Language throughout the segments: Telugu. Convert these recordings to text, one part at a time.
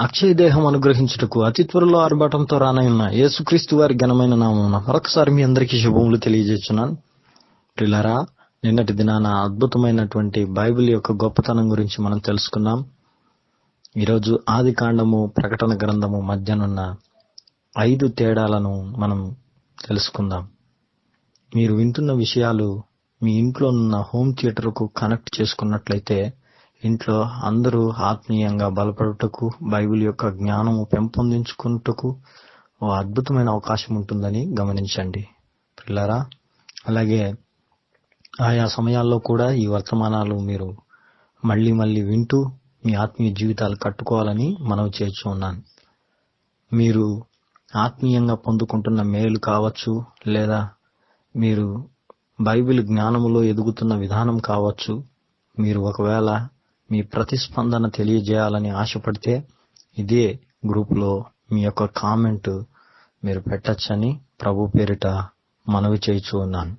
అక్షయ దేహం అనుగ్రహించుటకు అతి త్వరలో ఆర్భాటంతో రానయున్న యేసుక్రీస్తు వారి ఘనమైన నామం మరొకసారి మీ అందరికీ శుభములు తెలియజేస్తున్నాను. ప్రిలరా నిన్నటి దినాన అద్భుతమైనటువంటి బైబిల్ యొక్క గొప్పతనం గురించి మనం తెలుసుకున్నాం. ఈరోజు ఆది కాండము ప్రకటన గ్రంథము మధ్యనున్న ఐదు తేడాలను మనం తెలుసుకుందాం. మీరు వింటున్న విషయాలు మీ ఇంట్లో ఉన్న హోమ్ థియేటర్కు కనెక్ట్ చేసుకున్నట్లయితే ఇంట్లో అందరూ ఆత్మీయంగా బలపడుటకు బైబిల్ యొక్క జ్ఞానము పెంపొందించుకుంటకు ఓ అద్భుతమైన అవకాశం ఉంటుందని గమనించండి. పిల్లరా అలాగే ఆయా సమయాల్లో కూడా ఈ వర్తమానాలు మీరు మళ్ళీ మళ్ళీ వింటూ మీ ఆత్మీయ జీవితాలు కట్టుకోవాలని మనవి చేర్చు ఉన్నాను. మీరు ఆత్మీయంగా పొందుకుంటున్న మేలు కావచ్చు లేదా మీరు బైబిల్ జ్ఞానములో ఎదుగుతున్న విధానం కావచ్చు మీరు ఒకవేళ మీ ప్రతిస్పందన తెలియజేయాలని ఆశపడితే ఇదే గ్రూప్లో మీ యొక్క కామెంట్ మీరు పెట్టచ్చని ప్రభు పేరిట మనవి చేయిచు ఉన్నాను.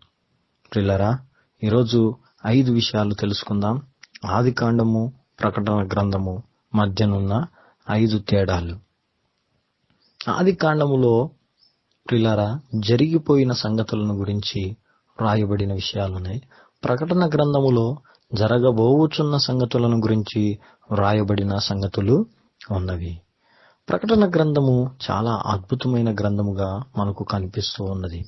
ప్రిల్లరా ఈరోజు ఐదు విషయాలు తెలుసుకుందాం. ఆది కాండము ప్రకటన గ్రంథము మధ్యనున్న ఐదు తేడాలు. ఆది కాండములో ప్రిలారా జరిగిపోయిన సంగతులను గురించి వ్రాయబడిన విషయాలున్నాయి. ప్రకటన గ్రంథములో జరగబోవుచున్న సంగతులను గురించి వ్రాయబడిన సంగతులు ఉన్నవి. ప్రకటన గ్రంథము చాలా అద్భుతమైన గ్రంథముగా మనకు కనిపిస్తూ ఉన్నది.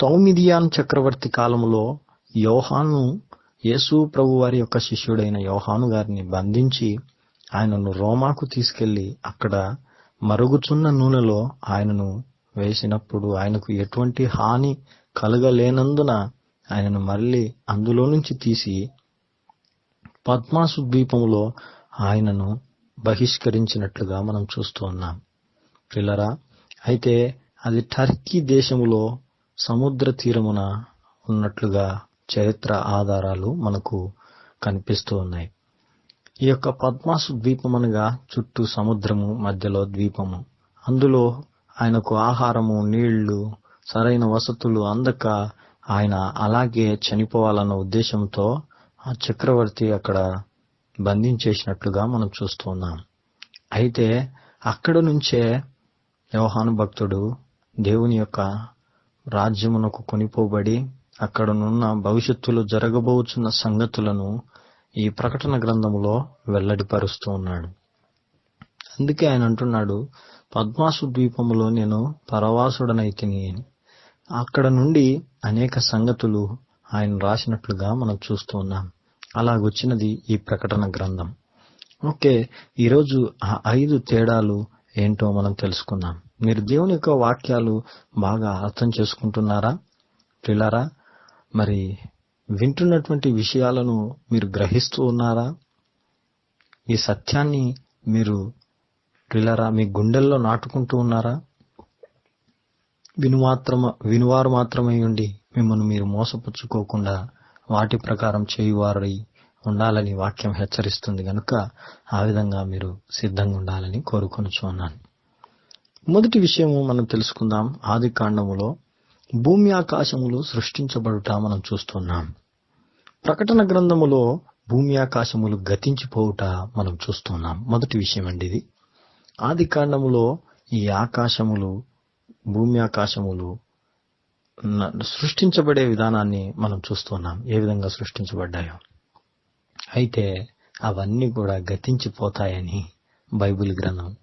తౌమిదియాన్ చక్రవర్తి కాలములో యోహాను యేసు ప్రభు వారి యొక్క శిష్యుడైన యోహాను గారిని బంధించి ఆయనను రోమాకు తీసుకెళ్ళి అక్కడ మరుగుచున్న నూనెలో ఆయనను వేసినప్పుడు ఆయనకు ఎటువంటి హాని కలగలేనందున ఆయనను మళ్ళీ అందులో నుంచి తీసి పద్మాసు ద్వీపములో ఆయనను బహిష్కరించినట్లుగా మనం చూస్తూ ఉన్నాం. పిల్లరా అయితే అది టర్కీ దేశములో సముద్ర తీరమున ఉన్నట్లుగా చరిత్ర ఆధారాలు మనకు కనిపిస్తూ ఉన్నాయి. ఈ యొక్క పద్మాసు ద్వీపం అనగా చుట్టూ సముద్రము మధ్యలో ద్వీపము. అందులో ఆయనకు ఆహారము నీళ్ళు సరైన వసతులు అందక ఆయన అలాగే చనిపోవాలన్న ఉద్దేశంతో ఆ చక్రవర్తి అక్కడ బంధించేసినట్లుగా మనం చూస్తున్నాం అయితే అక్కడ నుంచే యోహాను భక్తుడు దేవుని యొక్క రాజ్యమునకు కొనిపోబడి అక్కడనున్న భవిష్యత్తులో జరగబోచున్న సంగతులను ఈ ప్రకటన గ్రంథములో వెల్లడిపరుస్తూ ఉన్నాడు. అందుకే ఆయన అంటున్నాడు పద్మాసు ద్వీపములో నేను పరవాసుడనైతిని. అని అక్కడ నుండి అనేక సంగతులు ఆయన రాసినట్లుగా మనం చూస్తూ ఉన్నాం. అలాగొచ్చినది ఈ ప్రకటన గ్రంథం. ఓకే ఈరోజు ఆ ఐదు తేడాలు ఏంటో మనం తెలుసుకుందాం. మీరు దేవుని యొక్క వాక్యాలు బాగా అర్థం చేసుకుంటున్నారా? పిల్లరా మరి వింటున్నటువంటి విషయాలను మీరు గ్రహిస్తూ ఉన్నారా? ఈ సత్యాన్ని మీరు పిల్లరా మీ గుండెల్లో నాటుకుంటూ ఉన్నారా? వినుమాత్రమ వినువారు మాత్రమై ఉండి మిమ్మల్ని మీరు మోసపుచ్చుకోకుండా వాటి ప్రకారం చేయువారై ఉండాలని వాక్యం హెచ్చరిస్తుంది కనుక ఆ విధంగా మీరు సిద్ధంగా ఉండాలని కోరుకొనుచున్నాను మొదటి విషయము మనం తెలుసుకుందాం. ఆది కాండములో భూమి ఆకాశములు సృష్టించబడుట మనం చూస్తున్నాం. ప్రకటన గ్రంథములో భూమి ఆకాశములు గతించిపోవుట మనం చూస్తున్నాం. మొదటి విషయం అండి ఇది. ఆది కాండములో ఈ ఆకాశములు భూమి ఆకాశములు సృష్టించబడే విధానాన్ని మనం చూస్తున్నాం ఏ విధంగా సృష్టించబడ్డాయో. అయితే అవన్నీ కూడా గతించిపోతాయని బైబిల్ గ్రంథం.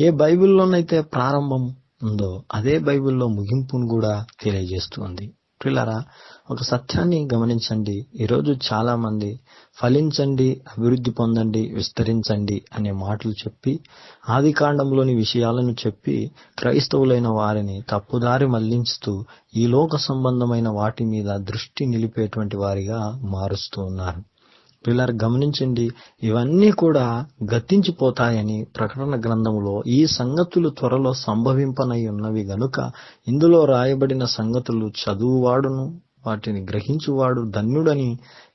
ఏ బైబిల్లోనైతే ప్రారంభం ఉందో అదే బైబిల్లో ముగింపును కూడా తెలియజేస్తుంది పిల్లరా ఒక సత్యాన్ని గమనించండి. ఈరోజు చాలా మంది ఫలించండి అభివృద్ధి పొందండి విస్తరించండి అనే మాటలు చెప్పి ఆది కాండంలోని విషయాలను చెప్పి క్రైస్తవులైన వారిని తప్పుదారి మళ్ళించుతూ ఈ లోక సంబంధమైన వాటి మీద దృష్టి నిలిపేటువంటి వారిగా మారుస్తూ ఉన్నారు. పిల్లలు గమనించండి ఇవన్నీ కూడా గతించిపోతాయని ప్రకటన గ్రంథములో ఈ సంగతులు త్వరలో సంభవింపనై ఉన్నవి గనుక ఇందులో రాయబడిన సంగతులు చదువువాడును వాటిని గ్రహించువాడు ధన్యుడని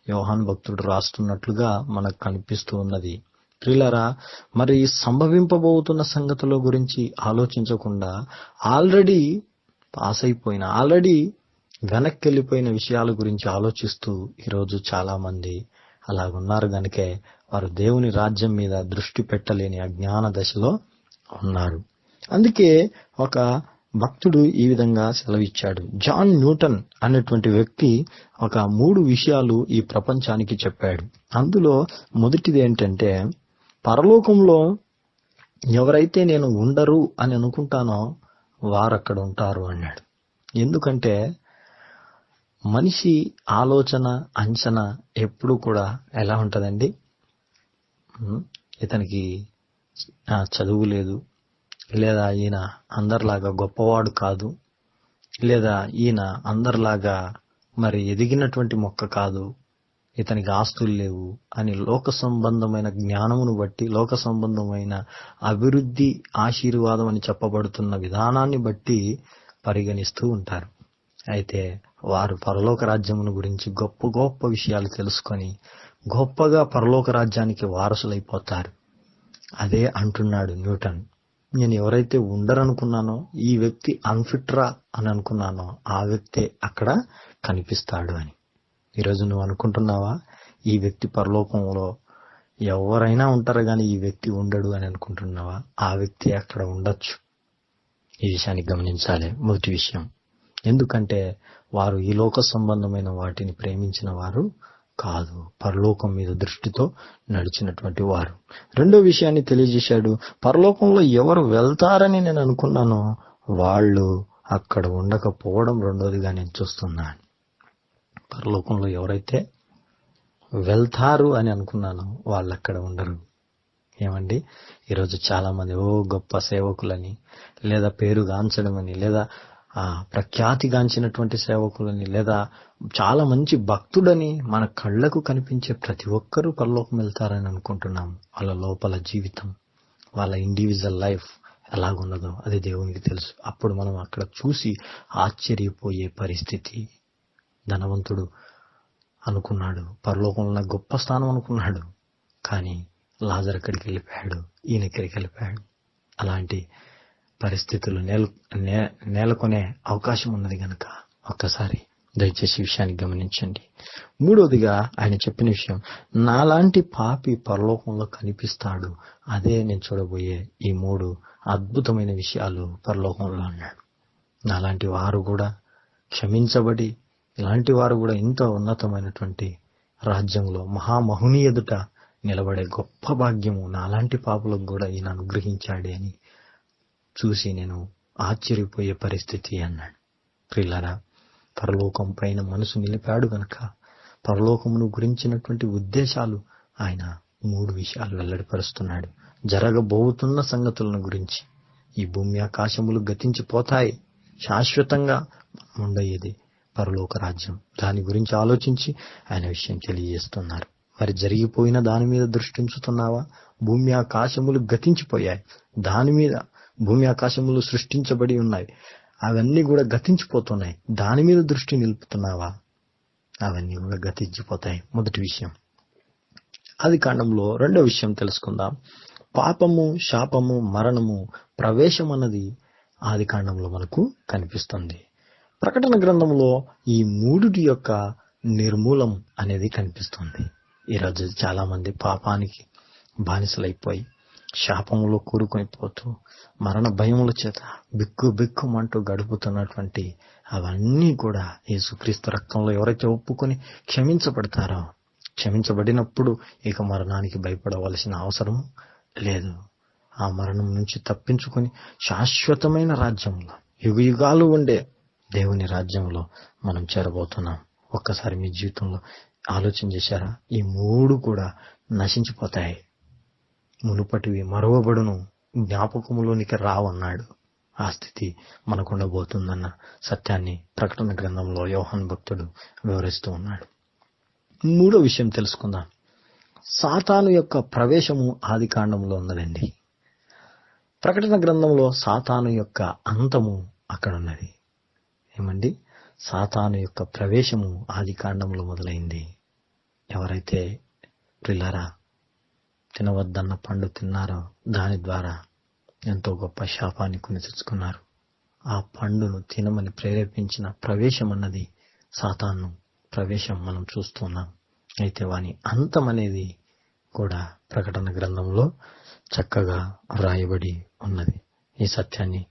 యోహాన్ భక్తుడు రాస్తున్నట్లుగా మనకు కనిపిస్తూ ఉన్నది. ప్రిలరా మరి సంభవింపబోతున్న సంగతుల గురించి ఆలోచించకుండా ఆల్రెడీ పాస్ అయిపోయిన ఆల్రెడీ వెనక్కి వెళ్ళిపోయిన విషయాల గురించి ఆలోచిస్తూ ఈరోజు చాలా మంది అలాగున్నారు. గనుకే వారు దేవుని రాజ్యం మీద దృష్టి పెట్టలేని అజ్ఞాన దశలో ఉన్నారు. అందుకే ఒక భక్తుడు ఈ విధంగా సెలవిచ్చాడు. జాన్ న్యూటన్ అనేటువంటి వ్యక్తి ఒక మూడు విషయాలు ఈ ప్రపంచానికి చెప్పాడు. అందులో మొదటిది ఏంటంటే పరలోకంలో ఎవరైతే నేను ఉండరు అని అనుకుంటానో వారు అక్కడ ఉంటారు అన్నాడు. ఎందుకంటే మనిషి ఆలోచన అంచనా ఎప్పుడు కూడా ఎలా ఉంటుందండి? ఇతనికి చదువు లేదు లేదా ఈయన అందరిలాగా గొప్పవాడు కాదు లేదా ఈయన అందరిలాగా మరి ఎదిగినటువంటి మొక్క కాదు ఇతనికి ఆస్తులు లేవు అని లోక సంబంధమైన జ్ఞానమును బట్టి లోక సంబంధమైన అభివృద్ధి ఆశీర్వాదం అని చెప్పబడుతున్న విధానాన్ని బట్టి పరిగణిస్తూ ఉంటారు. అయితే వారు పరలోక రాజ్యమును గురించి గొప్ప గొప్ప విషయాలు తెలుసుకొని గొప్పగా పరలోక రాజ్యానికి వారసులైపోతారు. అదే అంటున్నాడు న్యూటన్. నేను ఎవరైతే ఉండరనుకున్నానో ఈ వ్యక్తి అన్ఫిట్రా అని అనుకున్నానో ఆ వ్యక్తే అక్కడ కనిపిస్తాడు అని. ఈరోజు నువ్వు అనుకుంటున్నావా? ఈ వ్యక్తి పరలోకంలో ఎవరైనా ఉంటారు కానీ ఈ వ్యక్తి ఉండడు అని అనుకుంటున్నావా? ఆ వ్యక్తి అక్కడ ఉండొచ్చు. ఈ విషయాన్ని గమనించాలి. మొదటి విషయం. ఎందుకంటే వారు ఈ లోక సంబంధమైన వాటిని ప్రేమించిన వారు కాదు. పరలోకం మీద దృష్టితో నడిచినటువంటి వారు. రెండో విషయాన్ని తెలియజేశాడు. పరలోకంలో ఎవరు వెళ్తారని నేను అనుకున్నానో. వాళ్ళు అక్కడ ఉండకపోవడం రెండోదిగా నేను చూస్తున్నాను. పరలోకంలో ఎవరైతే వెళ్తారు అని అనుకున్నాను వాళ్ళు అక్కడ ఉండరు. ఏమండి? ఈరోజు చాలామంది ఓ గొప్ప సేవకులని లేదా పేరుగాంచడమని లేదా ప్రఖ్యాతిగాంచినటువంటి సేవకులని లేదా చాలా మంచి భక్తుడని మన కళ్ళకు కనిపించే ప్రతి ఒక్కరూ పరలోకం వెళ్తారని అనుకుంటున్నాం. వాళ్ళ లోపల జీవితం వాళ్ళ ఇండివిజువల్ లైఫ్ ఎలాగున్నదో అది దేవునికి తెలుసు. అప్పుడు మనం అక్కడ చూసి ఆశ్చర్యపోయే పరిస్థితి ధనవంతుడు అనుకున్నాడు పరలోకంలో గొప్ప స్థానం అనుకున్నాడు కానీ లాజర్ అక్కడికి వెళ్ళిపోయాడు ఈయన ఇక్కడికి వెళ్ళిపోయాడు? అలాంటి పరిస్థితులు నేల నే- నేలకొనే అవకాశం ఉన్నది గనక ఒక్కసారి దయచేసి విషయాన్ని గమనించండి. మూడవదిగా ఆయన చెప్పిన విషయం నాలాంటి పాపి పరలోకంలో కనిపిస్తాడు. అదే నేను చూడబోయే ఈ మూడు అద్భుతమైన విషయాలు పరలోకంలో అన్నాడు. నాలాంటి వారు కూడా క్షమించబడి ఇలాంటి వారు కూడా ఇంత ఉన్నతమైనటువంటి రాజ్యంలో మహామహుని ఎదుట నిలబడే గొప్ప భాగ్యము నాలాంటి పాపులకు కూడా ఈయన అనుగ్రహించాడే అని చూసి నేను ఆశ్చర్యపోయే పరిస్థితి అన్నాడు. ప్రిల్లరా పరలోకం పైన మనసు నిలిపాడు గనక పరలోకమును గురించినటువంటి ఉద్దేశాలు ఆయన మూడు విషయాలు వెల్లడిపరుస్తున్నాడు. జరగబోతున్న సంగతులను గురించి. ఈ భూమి ఆకాశములు గతించిపోతాయి. శాశ్వతంగా ఉండేది పరలోక రాజ్యం. దాని గురించి ఆలోచించి ఆయన విషయం తెలియజేస్తున్నారు. మరి జరిగిపోయిన దాని మీద దృష్టించుతున్నావా భూమి ఆకాశములు గతించిపోయాయి. దాని మీద భూమి ఆకాశములు సృష్టించబడి ఉన్నాయి. అవన్నీ కూడా గతించిపోతున్నాయి. దాని మీద దృష్టి నిలుపుతున్నావా? అవన్నీ కూడా గతించిపోతాయి. మొదటి విషయం. అది కాండంలో రెండో విషయం తెలుసుకుందాం. పాపము శాపము మరణము ప్రవేశం అన్నది ఆది కాండంలో మనకు కనిపిస్తుంది. ప్రకటన గ్రంథంలో ఈ మూడిటి యొక్క నిర్మూలం అనేది కనిపిస్తుంది. ఈరోజు చాలా మంది పాపానికి బానిసలైపోయి శాపంలో కూరుకొని పోతూ మరణ భయముల చేత బిక్కు బిక్కుమంటూ గడుపుతున్నటువంటి అవన్నీ కూడా యేసుక్రీస్తు రక్తంలో ఎవరైతే ఒప్పుకొని క్షమించబడతారో క్షమించబడినప్పుడు ఇక మరణానికి భయపడవలసిన అవసరం లేదు. ఆ మరణం నుంచి తప్పించుకొని శాశ్వతమైన రాజ్యంలో యుగ యుగాలు ఉండే దేవుని రాజ్యంలో మనం చేరబోతున్నాం. ఒక్కసారి మీ జీవితంలో ఆలోచన చేశారా? ఈ మూడు కూడా నశించిపోతాయి. మునుపటివి మరవబడును జ్ఞాపకములోనికి రావన్నాడు. ఆ స్థితి మనకుండబోతుందన్న సత్యాన్ని ప్రకటన గ్రంథంలో యోహన్ భక్తుడు వివరిస్తూ ఉన్నాడు. మూడో విషయం తెలుసుకుందాం. సాతాను యొక్క ప్రవేశము ఆది కాండంలో ఉన్నదండి. ప్రకటన గ్రంథంలో సాతాను యొక్క అంతము అక్కడ ఉన్నది ఏమండి? సాతాను యొక్క ప్రవేశము ఆది కాండంలో మొదలైంది. ఎవరైతే ప్రిల్లరా తినవద్దన్న పండు తిన్నారో దాని ద్వారా ఎంతో గొప్ప శాపాన్ని కొని తెచ్చుకున్నారు ఆ పండును తినమని ప్రేరేపించిన ప్రవేశం అన్నది సాతాను ప్రవేశం మనం చూస్తున్నాం అయితే వాని అంతం అనేది కూడా ప్రకటన గ్రంథంలో చక్కగా వ్రాయబడి ఉన్నది. ఈ సత్యాన్ని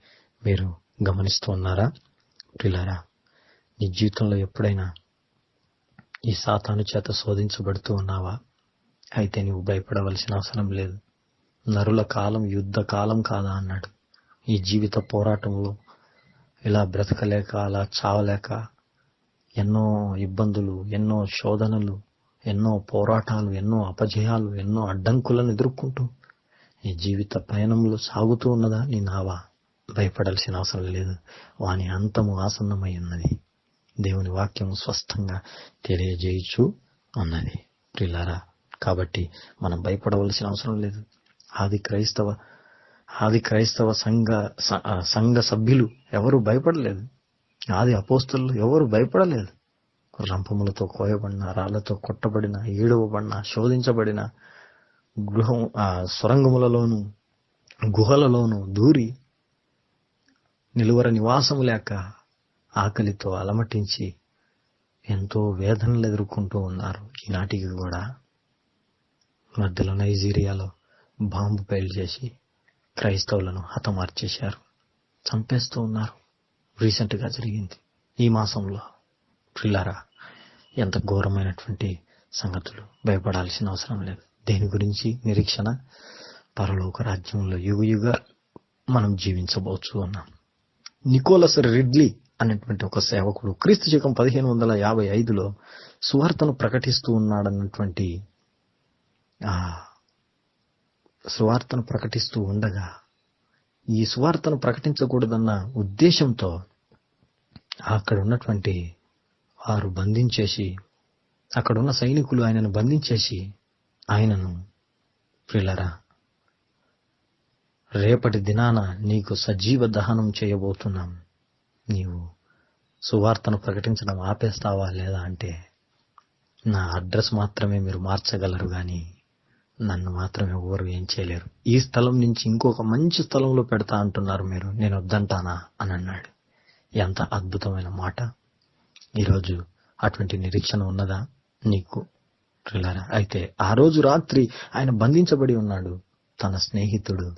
మీరు గమనిస్తూ ఉన్నారా? ప్రిలారా నీ జీవితంలో ఎప్పుడైనా ఈ సాతాను చేత శోధించబడుతూ ఉన్నావా? అయితే నీవు భయపడవలసిన అవసరం లేదు. నరుల కాలం యుద్ధ కాలం కాదా అన్నాడు. ఈ జీవిత పోరాటంలో ఇలా బ్రతకలేక అలా చావలేక ఎన్నో ఇబ్బందులు ఎన్నో శోధనలు ఎన్నో పోరాటాలు ఎన్నో అపజయాలు ఎన్నో అడ్డంకులను ఎదుర్కొంటూ ఈ జీవిత పయనంలో సాగుతూ ఉన్నదా? నీ నావా? భయపడాల్సిన అవసరం లేదు. వాని అంతము ఆసన్నమై ఉన్నది. దేవుని వాక్యము స్పష్టంగా తెలియజేయచ్చు అన్నది ప్రిలారా కాబట్టి మనం భయపడవలసిన అవసరం లేదు. ఆది క్రైస్తవ ఆది క్రైస్తవ సంఘ స- సంఘ సభ్యులు ఎవరు భయపడలేదు. ఆది అపోస్తులు ఎవరు భయపడలేదు. రంపములతో కోయబడిన రాళ్ళతో కొట్టబడిన ఏడవబడిన శోధించబడిన గృహం ఆ సొరంగములలోను గుహలలోను దూరి నిలువర నివాసం లేక ఆకలితో అలమటించి ఎంతో వేదనలు ఎదుర్కొంటూ ఉన్నారు. ఈనాటికి కూడా మధ్యలో నైజీరియాలో బాంబు పేలు చేసి క్రైస్తవులను హతమార్చేశారు. చంపేస్తూ ఉన్నారు. రీసెంట్గా జరిగింది. ఈ మాసంలో ప్రిల్లారా ఎంత ఘోరమైనటువంటి సంగతులు భయపడాల్సిన అవసరం లేదు. దేని గురించి నిరీక్షణ? పరలోక రాజ్యంలో యుగ యుగ మనం జీవించబోచు అన్నాం నికోలస్ రిడ్లీ అనేటువంటి ఒక సేవకుడు క్రీస్తు శకం పదిహేను వందల యాభై ఐదులో సువార్తను ప్రకటిస్తూ ఉన్నాడన్నటువంటి సువార్తను ప్రకటిస్తూ ఉండగా ఈ సువార్తను ప్రకటించకూడదన్న ఉద్దేశంతో అక్కడ ఉన్నటువంటి వారు బంధించేసి అక్కడున్న సైనికులు ఆయనను బంధించేసి ఆయనను ప్రిలరా రేపటి దినాన నీకు సజీవ దహనం చేయబోతున్నాం. నీవు సువార్తను ప్రకటించడం ఆపేస్తావా లేదా అంటే నా అడ్రస్ మాత్రమే మీరు మార్చగలరు కానీ నన్ను మాత్రం ఎవరు ఏం చేయలేరు. ఈ స్థలం నుంచి ఇంకొక మంచి స్థలంలో పెడతా అంటున్నారు మీరు. నేను వద్దంటానా? అని అన్నాడు. ఎంత అద్భుతమైన మాట. ఈరోజు అటువంటి నిరీక్షణ ఉన్నదా నీకు? ప్రియులారా అయితే ఆ రోజు రాత్రి ఆయన బంధించబడి ఉన్నాడు. తన స్నేహితుడు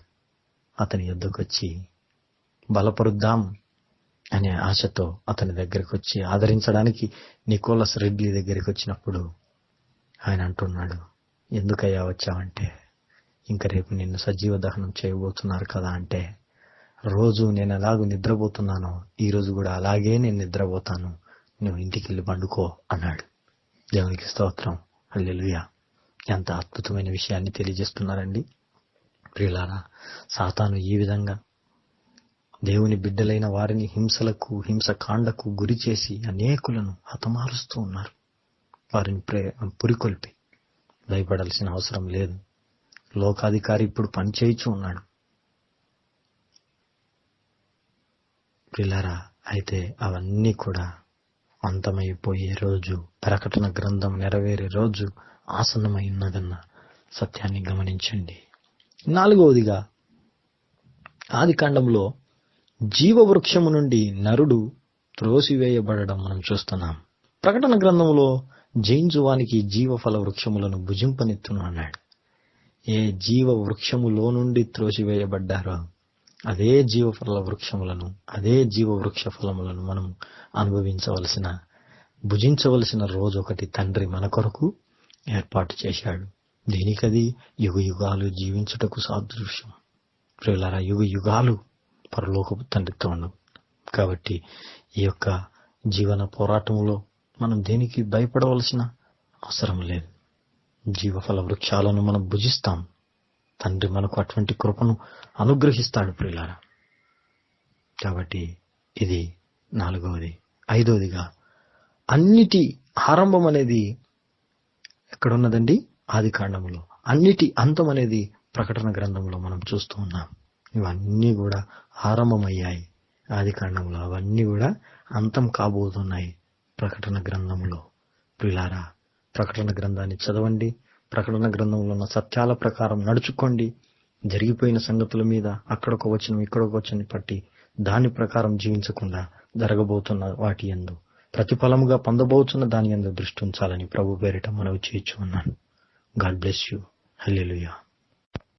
అతని యొద్దకు వచ్చి బలపరుద్దాం అనే ఆశతో అతని దగ్గరికి వచ్చి ఆదరించడానికి నికోలస్ రెడ్డి దగ్గరికి వచ్చినప్పుడు ఆయన అంటున్నాడు. ఎందుకయ్యా వచ్చావంటే? ఇంక రేపు నిన్ను సజీవ దహనం చేయబోతున్నారు కదా అంటే రోజు నేను ఎలాగూ నిద్రపోతున్నానో ఈరోజు కూడా అలాగే నేను నిద్రపోతాను. నువ్వు ఇంటికి వెళ్ళి పండుకో అన్నాడు. దేవునికి స్తోత్రం. అల్లెలుయా ఎంత అద్భుతమైన విషయాన్ని తెలియజేస్తున్నారండి. ప్రియులారా సాతాను ఈ విధంగా దేవుని బిడ్డలైన వారిని హింసలకు హింసకాండకు గురి చేసి అనేకులను హతమారుస్తూ ఉన్నారు. వారిని ప్రే పురికొల్పి. భయపడాల్సిన అవసరం లేదు. లోకాధికారి ఇప్పుడు పనిచేయచ్చు ఉన్నాడు. పిల్లరా అయితే అవన్నీ కూడా అంతమైపోయే రోజు ప్రకటన గ్రంథం నెరవేరే రోజు ఆసన్నమై ఉన్నదన్న సత్యాన్ని గమనించండి. నాలుగవదిగా ఆది కాండంలో జీవవృక్షము నుండి నరుడు త్రోసివేయబడడం మనం చూస్తున్నాం. ప్రకటన గ్రంథంలో జయించువానికి జీవఫల వృక్షములను భుజింపనెత్తును అన్నాడు. ఏ జీవ వృక్షములో నుండి త్రోసివేయబడ్డారో అదే జీవఫల వృక్షములను అదే జీవ వృక్ష ఫలములను మనం అనుభవించవలసిన భుజించవలసిన రోజు ఒకటి తండ్రి మన కొరకు ఏర్పాటు చేశాడు. దేనికది యుగ యుగాలు జీవించుటకు సాదృశ్యం. ప్రియులారా యుగ యుగాలు పరలోకపు తండ్రితో ఉండవు. కాబట్టి ఈ యొక్క జీవన పోరాటంలో మనం దేనికి భయపడవలసిన అవసరం లేదు. జీవఫల వృక్షాలను మనం భుజిస్తాం. తండ్రి మనకు అటువంటి కృపను అనుగ్రహిస్తాడు ప్రియులారా. కాబట్టి ఇది నాలుగవది. ఐదవదిగా అన్నిటి ఆరంభం అనేది ఎక్కడున్నదండి? ఆది కాండంలో అన్నిటి అంతం అనేది ప్రకటన గ్రంథంలో మనం చూస్తూ ఉన్నాం. ఇవన్నీ కూడా ఆరంభమయ్యాయి. ఆది కాండంలో అవన్నీ కూడా అంతం కాబోతున్నాయి. ప్రకటన గ్రంథంలో ప్రిలారా ప్రకటన గ్రంథాన్ని చదవండి. ప్రకటన గ్రంథంలో ఉన్న సత్యాల ప్రకారం నడుచుకోండి. జరిగిపోయిన సంగతుల మీద అక్కడొక వచనం ఇక్కడొక వచనం పట్టి దాని ప్రకారం జీవించకుండా జరగబోతున్న వాటి ఎందు ప్రతిఫలముగా పొందబోతున్న దాని ఎందు దృష్టి ఉంచాలని ప్రభు పేరిట మనవి చేయించు ఉన్నాను గాడ్ బ్లెస్ యూ. హల్లెలుయా.